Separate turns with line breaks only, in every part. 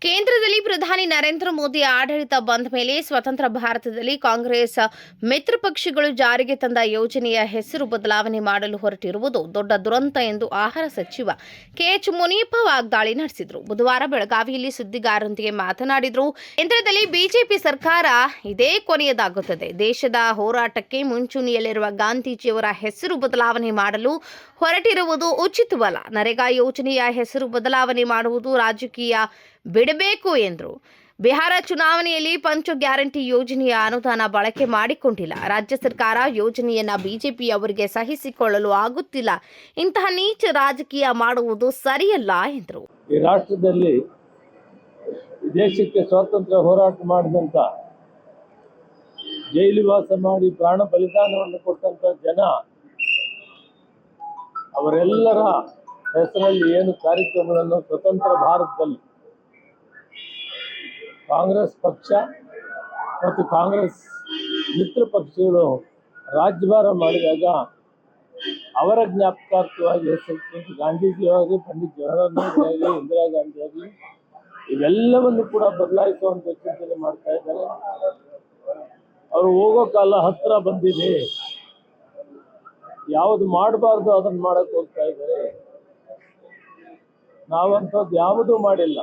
ಕೇಂದ್ರದಲ್ಲಿ ಪ್ರಧಾನಿ ನರೇಂದ್ರ ಮೋದಿ ಆಡಳಿತ ಬಂದ ಮೇಲೆ ಸ್ವತಂತ್ರ ಭಾರತದಲ್ಲಿ ಕಾಂಗ್ರೆಸ್ ಮಿತ್ರ ಪಕ್ಷಗಳು ಜಾರಿಗೆ ತಂದ ಯೋಜನೆಯ ಹೆಸರು ಬದಲಾವಣೆ ಮಾಡಲು ಹೊರಟಿರುವುದು ದೊಡ್ಡ ದುರಂತ ಎಂದು ಆಹಾರ ಸಚಿವ ಕೆಎಚ್ ಮುನಿಯಪ್ಪ ವಾಗ್ದಾಳಿ ನಡೆಸಿದರು. ಬುಧವಾರ ಬೆಳಗಾವಿಯಲ್ಲಿ ಸುದ್ದಿಗಾರರೊಂದಿಗೆ ಮಾತನಾಡಿದರು. ಕೇಂದ್ರದಲ್ಲಿ ಬಿಜೆಪಿ ಸರ್ಕಾರ ಇದೇ ಕೊನೆಯದಾಗುತ್ತದೆ. ದೇಶದ ಹೋರಾಟಕ್ಕೆ ಮುಂಚೂಣಿಯಲ್ಲಿರುವ ಗಾಂಧೀಜಿಯವರ ಹೆಸರು ಬದಲಾವಣೆ ಮಾಡಲು ಹೊರಟಿರುವುದು ಉಚಿತವಲ್ಲ. ನರೇಗಾ ಯೋಜನೆಯ ಹೆಸರು ಬದಲಾವಣೆ ಮಾಡುವುದು ರಾಜಕೀಯ ಬಿಡಬೇಕು ಎಂದರು. ಬಿಹಾರ ಚುನಾವಣೆಯಲ್ಲಿ ಪಂಚ ಗ್ಯಾರಂಟಿ ಯೋಜನೆಯ ಅನುದಾನ ಬಳಕೆ ಮಾಡಿಕೊಂಡಿಲ್ಲ. ರಾಜ್ಯ ಸರ್ಕಾರ ಯೋಜನೆಯನ್ನ ಬಿಜೆಪಿಯವರಿಗೆ ಸಹಿಸಿಕೊಳ್ಳಲು ಆಗುತ್ತಿಲ್ಲ. ಇಂತಹ ನೀಚ ರಾಜಕೀಯ ಮಾಡುವುದು ಸರಿಯಲ್ಲ ಎಂದರು.
ಈ ರಾಷ್ಟ್ರದಲ್ಲಿ ದೇಶಕ್ಕೆ ಸ್ವಾತಂತ್ರ್ಯ ಹೋರಾಟ ಮಾಡಿದಂಥ ಜೈಲುವಾಸ ಮಾಡಿ ಪ್ರಾಣ ಬಲಿದಾನವನ್ನು ಕೊಟ್ಟಂತ ಜನ ಅವರೆಲ್ಲರ ಹೆಸರಲ್ಲಿ ಏನು ಕಾರ್ಯಕ್ರಮಗಳನ್ನು ಸ್ವತಂತ್ರ ಭಾರತದಲ್ಲಿ ಕಾಂಗ್ರೆಸ್ ಪಕ್ಷ ಮತ್ತು ಕಾಂಗ್ರೆಸ್ ಮಿತ್ರ ಪಕ್ಷಗಳು ರಾಜ್ಯಭಾರ ಮಾಡಿದಾಗ ಅವರ ಜ್ಞಾಪಕಾರ್ಥವಾಗಿ ಹೆಸರು ಗಾಂಧೀಜಿಯಾಗಲಿ ಪಂಡಿತ್ ಜವಾಹರ್ಲಾಲ್ ನೆಹರು ಆಗಲಿ, ಇಂದಿರಾ ಗಾಂಧಿ ಆಗಲಿ, ಇವೆಲ್ಲವನ್ನು ಕೂಡ ಬದಲಾಯಿಸುವಂತ ಚಿಂತನೆ ಮಾಡ್ತಾ ಇದ್ದಾರೆ. ಅವರು ಹೋಗೋ ಕಾಲ ಹತ್ರ ಬಂದಿದೆ. ಯಾವುದು ಮಾಡಬಾರ್ದು ಅದನ್ನು ಮಾಡಕ್ಕೆ ಹೋಗ್ತಾ ಇದ್ದಾರೆ. ನಾವಂಥದ್ದು ಯಾವುದೂ ಮಾಡಿಲ್ಲ.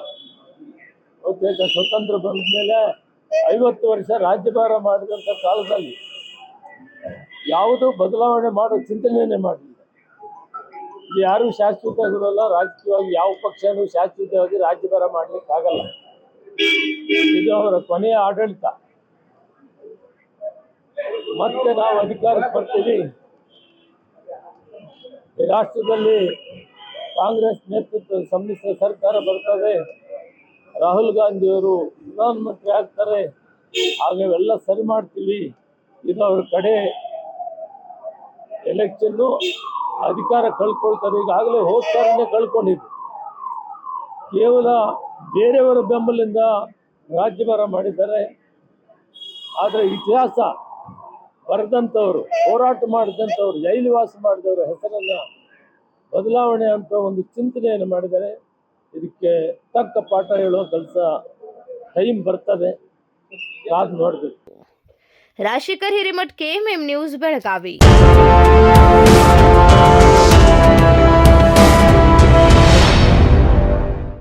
ಬಹುತೇಕ ಸ್ವತಂತ್ರ ಬಂದ ಮೇಲೆ ಐವತ್ತು ವರ್ಷ ರಾಜ್ಯಭಾರ ಮಾಡಿದಂಥ ಕಾಲದಲ್ಲಿ ಯಾವುದೂ ಬದಲಾವಣೆ ಮಾಡೋ ಚಿಂತನೆಯನ್ನೇ ಮಾಡಲಿಲ್ಲ. ಇಲ್ಲಿ ಶಾಶ್ವತ ಆಗಿರೋಲ್ಲ ರಾಜಕೀಯವಾಗಿ ಯಾವ ಪಕ್ಷನೂ ಶಾಶ್ವತವಾಗಿ ರಾಜ್ಯಭಾರ ಮಾಡ್ಲಿಕ್ಕೆ ಆಗಲ್ಲ. ಇದು ಅವರ ಕೊನೆಯ ಆಡಳಿತ. ಮತ್ತೆ ನಾವು ಅಧಿಕಾರಕ್ಕೆ ಬರ್ತೀವಿ. ರಾಷ್ಟ್ರದಲ್ಲಿ ಕಾಂಗ್ರೆಸ್ ನೇತೃತ್ವದ ಸಮ್ಮಿಶ್ರ ಸರ್ಕಾರ ಬರ್ತದೆ. ರಾಹುಲ್ ಗಾಂಧಿಯವರು ಪ್ರಧಾನಮಂತ್ರಿ ಆಗ್ತಾರೆ. ಆಗ ಇವೆಲ್ಲ ಸರಿ ಮಾಡ್ತೀವಿ. ಇದು ಅವ್ರ ಕಡೆ ಎಲೆಕ್ಷನ್ನು ಅಧಿಕಾರ ಕಳ್ಕೊಳ್ತಾರೆ. ಈಗಾಗಲೇ ಹೋಗ್ತಾರೆ ಕಳ್ಕೊಂಡಿದ್ರು. ಕೇವಲ ಬೇರೆಯವರ ಬೆಂಬಲಿಂದ ರಾಜ್ಯಭಾರ ಮಾಡಿದ್ದಾರೆ. ಆದರೆ ಇತಿಹಾಸ ಬರೆದಂಥವ್ರು, ಹೋರಾಟ ಮಾಡಿದಂಥವ್ರು ಜೈಲುವಾಸ ಮಾಡಿದವರ ಹೆಸರನ್ನ ಬದಲಾವಣೆ ಅಂತ ಒಂದು ಚಿಂತನೆಯನ್ನು ಮಾಡಿದ್ದಾರೆ. ಇದಕ್ಕೆ ತಕ್ಕ ಪಾಠ ಹೇಳೋ ಕೆಲಸ ಟೈಮ್ ಬರ್ತದೆ ಕಾದು ನೋಡಬೇಕು
ರಾಜಶೇಖರ್ ಹಿರೇಮಠ್ ಕೆಎಂಎಂ ನ್ಯೂಸ್ ಬೆಳಗಾವಿ